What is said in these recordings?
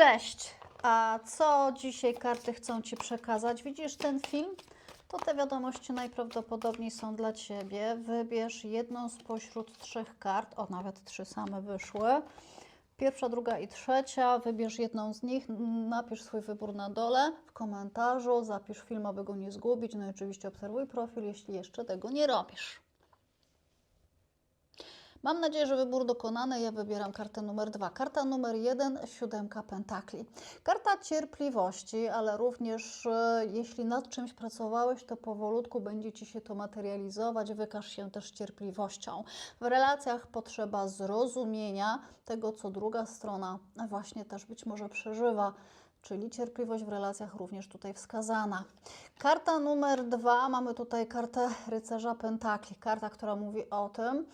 Cześć! A co dzisiaj karty chcą Ci przekazać? Widzisz ten film? To te wiadomości najprawdopodobniej są dla Ciebie. Wybierz jedną spośród trzech kart, o nawet trzy same wyszły. Pierwsza, druga i trzecia. Wybierz jedną z nich, napisz swój wybór na dole w komentarzu, zapisz film, aby go nie zgubić. No i oczywiście obserwuj profil, jeśli jeszcze tego nie robisz. Mam nadzieję, że wybór dokonany. Ja wybieram kartę numer dwa. Karta numer jeden, siódemka pentakli. Karta cierpliwości, ale również e, jeśli nad czymś pracowałeś, to powolutku będzie Ci się to materializować. Wykaż się też cierpliwością. W relacjach potrzeba zrozumienia tego, co druga strona właśnie też być może przeżywa. Czyli cierpliwość w relacjach również tutaj wskazana. Karta numer dwa, mamy tutaj kartę rycerza pentakli. Karta, która mówi o tym,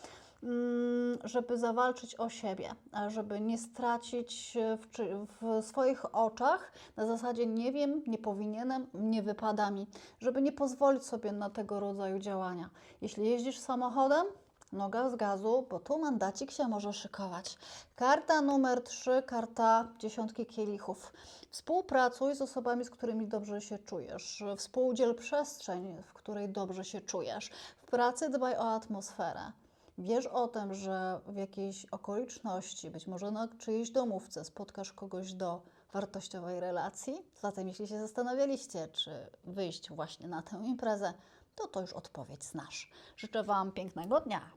żeby zawalczyć o siebie, żeby nie stracić w, czy- w swoich oczach na zasadzie nie wiem, nie powinienem, nie wypada mi, żeby nie pozwolić sobie na tego rodzaju działania. Jeśli jeździsz samochodem, noga z gazu, bo tu mandacik się może szykować. Karta numer 3, karta dziesiątki kielichów. Współpracuj z osobami, z którymi dobrze się czujesz. Współdziel przestrzeń, w której dobrze się czujesz. W pracy dbaj o atmosferę. Wiesz o tym, że w jakiejś okoliczności, być może na czyjejś domówce, spotkasz kogoś do wartościowej relacji. Zatem, jeśli się zastanawialiście, czy wyjść właśnie na tę imprezę, to to już odpowiedź znasz. Życzę Wam pięknego dnia.